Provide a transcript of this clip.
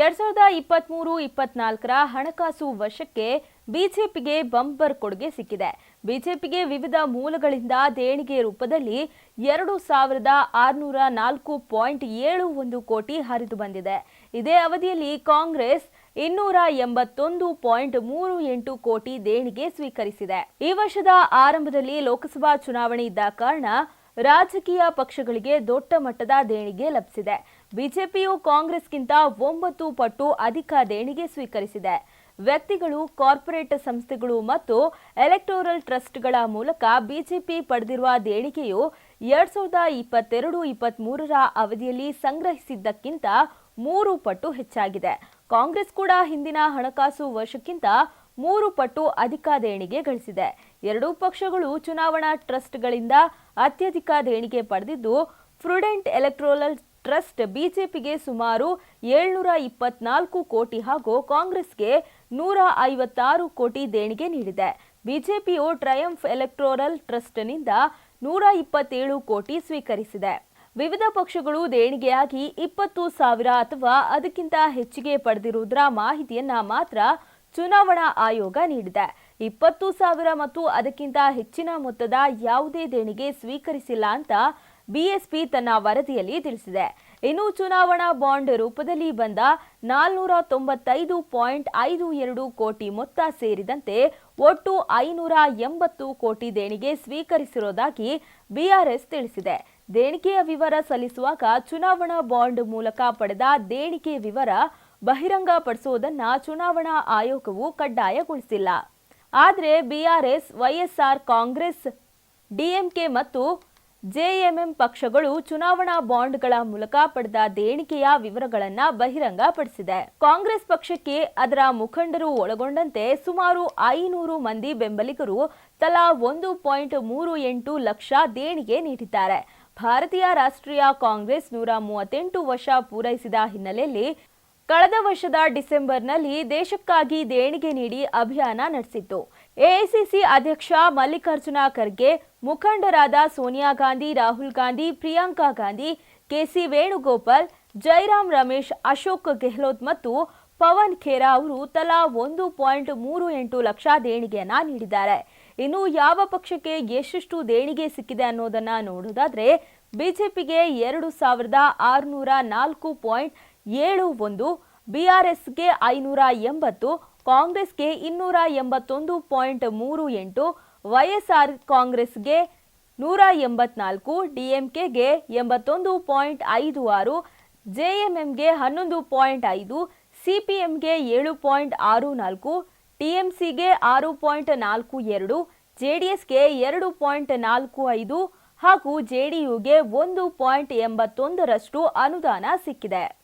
ಎರಡ್ ಸಾವಿರದ ಇಪ್ಪತ್ಮೂರು ಇಪ್ಪತ್ನಾಲ್ಕರ ಹಣಕಾಸು ವರ್ಷಕ್ಕೆ ಬಿಜೆಪಿಗೆ ಬಂಪರ್ ಕೊಡುಗೆ ಸಿಕ್ಕಿದೆ. ಬಿಜೆಪಿಗೆ ವಿವಿಧ ಮೂಲಗಳಿಂದ ದೇಣಿಗೆ ರೂಪದಲ್ಲಿ ಎರಡು ಸಾವಿರದ ಆರುನೂರ ನಾಲ್ಕು ಪಾಯಿಂಟ್ ಏಳು ಒಂದು ಕೋಟಿ ಹರಿದು ಬಂದಿದೆ. ಇದೇ ಅವಧಿಯಲ್ಲಿ ಕಾಂಗ್ರೆಸ್ ಇನ್ನೂರ ಎಂಬತ್ತೊಂದು ಪಾಯಿಂಟ್ ಮೂರು ಎಂಟು ಕೋಟಿ ದೇಣಿಗೆ ಸ್ವೀಕರಿಸಿದೆ. ಈ ವರ್ಷದ ಆರಂಭದಲ್ಲಿ ಲೋಕಸಭಾ ಚುನಾವಣೆ ಇದ್ದ ಕಾರಣ ರಾಜಕೀಯ ಪಕ್ಷಗಳಿಗೆ ದೊಡ್ಡ ಮಟ್ಟದ ದೇಣಿಗೆ ಲಭಿಸಿದೆ. ಬಿಜೆಪಿಯು ಕಾಂಗ್ರೆಸ್ಗಿಂತ ಒಂಬತ್ತು ಪಟ್ಟು ಅಧಿಕ ದೇಣಿಗೆ ಸ್ವೀಕರಿಸಿದೆ. ವ್ಯಕ್ತಿಗಳು, ಕಾರ್ಪೊರೇಟ್ ಸಂಸ್ಥೆಗಳು ಮತ್ತು ಎಲೆಕ್ಟೋರಲ್ ಟ್ರಸ್ಟ್ಗಳ ಮೂಲಕ ಬಿಜೆಪಿ ಪಡೆದಿರುವ ದೇಣಿಗೆಯು ಎರಡ್ ಸಾವಿರದ ಇಪ್ಪತ್ತೆರಡು ಇಪ್ಪತ್ಮೂರರ ಅವಧಿಯಲ್ಲಿ ಸಂಗ್ರಹಿಸಿದ್ದಕ್ಕಿಂತ ಮೂರು ಪಟ್ಟು ಹೆಚ್ಚಾಗಿದೆ. ಕಾಂಗ್ರೆಸ್ ಕೂಡ ಹಿಂದಿನ ಹಣಕಾಸು ವರ್ಷಕ್ಕಿಂತ ಮೂರು ಪಟ್ಟು ಅಧಿಕ ದೇಣಿಗೆ ಗಳಿಸಿದೆ. ಎರಡೂ ಪಕ್ಷಗಳು ಚುನಾವಣಾ ಟ್ರಸ್ಟ್ಗಳಿಂದ ಅತ್ಯಧಿಕ ದೇಣಿಗೆ ಪಡೆದಿದ್ದು ಫ್ರುಡೆಂಟ್ ಎಲೆಕ್ಟ್ರೋಲಲ್ ಟ್ರಸ್ಟ್ ಬಿಜೆಪಿಗೆ ಸುಮಾರು ಏಳ್ನೂರ ಇಪ್ಪತ್ನಾಲ್ಕು ಕೋಟಿ ಹಾಗೂ ಕಾಂಗ್ರೆಸ್ಗೆ ನೂರ ಐವತ್ತಾರು ಕೋಟಿ ದೇಣಿಗೆ ನೀಡಿದೆ. ಬಿಜೆಪಿಯು ಟ್ರಯಂಫ್ ಎಲೆಕ್ಟ್ರೋರಲ್ ಟ್ರಸ್ಟ್ನಿಂದ ನೂರ ಇಪ್ಪತ್ತೇಳು ಕೋಟಿ ಸ್ವೀಕರಿಸಿದೆ. ವಿವಿಧ ಪಕ್ಷಗಳು ದೇಣಿಗೆಯಾಗಿ ಇಪ್ಪತ್ತು ಸಾವಿರ ಅಥವಾ ಅದಕ್ಕಿಂತ ಹೆಚ್ಚಿಗೆ ಪಡೆದಿರುವುದರ ಮಾಹಿತಿಯನ್ನ ಮಾತ್ರ ಚುನಾವಣಾ ಆಯೋಗ ನೀಡಿದೆ. ಇಪ್ಪತ್ತು ಸಾವಿರ ಮತ್ತು ಅದಕ್ಕಿಂತ ಹೆಚ್ಚಿನ ಮೊತ್ತದ ಯಾವುದೇ ದೇಣಿಗೆ ಸ್ವೀಕರಿಸಿಲ್ಲ ಅಂತ ಬಿಎಸ್ಪಿ ತನ್ನ ವರದಿಯಲ್ಲಿ ತಿಳಿಸಿದೆ. ಇನ್ನು ಚುನಾವಣಾ ಬಾಂಡ್ ರೂಪದಲ್ಲಿ ಬಂದ ನಾಲ್ನೂರ ತೊಂಬತ್ತೈದು ಪಾಯಿಂಟ್ ಐದು ಎರಡು ಕೋಟಿ ಮೊತ್ತ ಸೇರಿದಂತೆ ಒಟ್ಟು ಐನೂರ ಎಂಬತ್ತು ಕೋಟಿ ದೇಣಿಗೆ ಸ್ವೀಕರಿಸಿರುವುದಾಗಿ ಬಿಆರ್ಎಸ್ ತಿಳಿಸಿದೆ. ದೇಣಿಗೆಯ ವಿವರ ಸಲ್ಲಿಸುವಾಗ ಚುನಾವಣಾ ಬಾಂಡ್ ಮೂಲಕ ಪಡೆದ ದೇಣಿಗೆ ವಿವರ ಬಹಿರಂಗಪಡಿಸುವುದನ್ನ ಚುನಾವಣಾ ಆಯೋಗವು ಕಡ್ಡಾಯಗೊಳಿಸಿಲ್ಲ. ಆದರೆ ಬಿಆರ್ಎಸ್, ವೈಎಸ್ಆರ್ ಕಾಂಗ್ರೆಸ್, ಡಿಎಂಕೆ ಮತ್ತು ಜೆಎಂಎಂ ಪಕ್ಷಗಳು ಚುನಾವಣಾ ಬಾಂಡ್ಗಳ ಮೂಲಕ ಪಡೆದ ದೇಣಿಗೆಯ ವಿವರಗಳನ್ನು ಬಹಿರಂಗಪಡಿಸಿದೆ. ಕಾಂಗ್ರೆಸ್ ಪಕ್ಷಕ್ಕೆ ಅದರ ಮುಖಂಡರು ಒಳಗೊಂಡಂತೆ ಸುಮಾರು ಐನೂರು ಮಂದಿ ಬೆಂಬಲಿಗರು ತಲಾ ಒಂದು ಪಾಯಿಂಟ್ ಮೂರು ಎಂಟು ಲಕ್ಷ ದೇಣಿಗೆ ನೀಡಿದ್ದಾರೆ. ಭಾರತೀಯ ರಾಷ್ಟ್ರೀಯ ಕಾಂಗ್ರೆಸ್ ನೂರ ಮೂವತ್ತೆಂಟು ವರ್ಷ ಪೂರೈಸಿದ ಹಿನ್ನೆಲೆಯಲ್ಲಿ ಕಳೆದ ವರ್ಷದ ಡಿಸೆಂಬರ್ನಲ್ಲಿ ದೇಶಕ್ಕಾಗಿ ದೇಣಿಗೆ ನೀಡಿ ಅಭಿಯಾನ ನಡೆಸಿತ್ತು. ಎಐಸಿಸಿ ಅಧ್ಯಕ್ಷ ಮಲ್ಲಿಕಾರ್ಜುನ ಖರ್ಗೆ, ಮುಖಂಡರಾದ ಸೋನಿಯಾ ಗಾಂಧಿ, ರಾಹುಲ್ ಗಾಂಧಿ, ಪ್ರಿಯಾಂಕಾ ಗಾಂಧಿ, ಕೆಸಿ ವೇಣುಗೋಪಾಲ್, ಜೈರಾಮ್ ರಮೇಶ್, ಅಶೋಕ್ ಗೆಹ್ಲೋತ್ ಮತ್ತು ಪವನ್ ಖೇರಾ ಅವರು ತಲಾ ಒಂದು ಪಾಯಿಂಟ್ ಮೂರು ಎಂಟು ಲಕ್ಷ ದೇಣಿಗೆಯನ್ನ ನೀಡಿದ್ದಾರೆ. ಇನ್ನು ಯಾವ ಪಕ್ಷಕ್ಕೆ ಎಷ್ಟೆಷ್ಟು ದೇಣಿಗೆ ಸಿಕ್ಕಿದೆ ಅನ್ನೋದನ್ನ ನೋಡೋದಾದ್ರೆ ಬಿಜೆಪಿಗೆ ಎರಡು ಸಾವಿರದ ಆರುನೂರ ನಾಲ್ಕು ಪಾಯಿಂಟ್ ಏಳು ಒಂದು, ಬಿಆರ್ಎಸ್ಗೆ ಐನೂರ ಎಂಬತ್ತು, ಕಾಂಗ್ರೆಸ್ಗೆ ಇನ್ನೂರ ಎಂಬತ್ತೊಂದು ಪಾಯಿಂಟ್ ಮೂರು ಎಂಟು, ವೈಎಸ್ಆರ್ ಕಾಂಗ್ರೆಸ್ಗೆ ನೂರ ಎಂಬತ್ನಾಲ್ಕು, ಡಿಎಂಕೆಗೆ ಎಂಬತ್ತೊಂದು ಪಾಯಿಂಟ್ ಐದು ಆರು, ಜೆಎಂಎಂಗೆ ಹನ್ನೊಂದು ಪಾಯಿಂಟ್ ಐದು, ಸಿಪಿಎಂಗೆ ಏಳು ಪಾಯಿಂಟ್ ಆರು ನಾಲ್ಕು, ಟಿಎಂಸಿಗೆ ಆರು ಪಾಯಿಂಟ್ ನಾಲ್ಕು ಎರಡು ಜೆ ಡಿ ಎಸ್ಗೆ ಎರಡು ಪಾಯಿಂಟ್ ನಾಲ್ಕು ಐದು ಹಾಗೂ ಜೆ ಡಿ ಯುಗೆ ಒಂದು ಪಾಯಿಂಟ್ ಎಂಬತ್ತೊಂದರಷ್ಟು ಅನುದಾನ ಸಿಕ್ಕಿದೆ.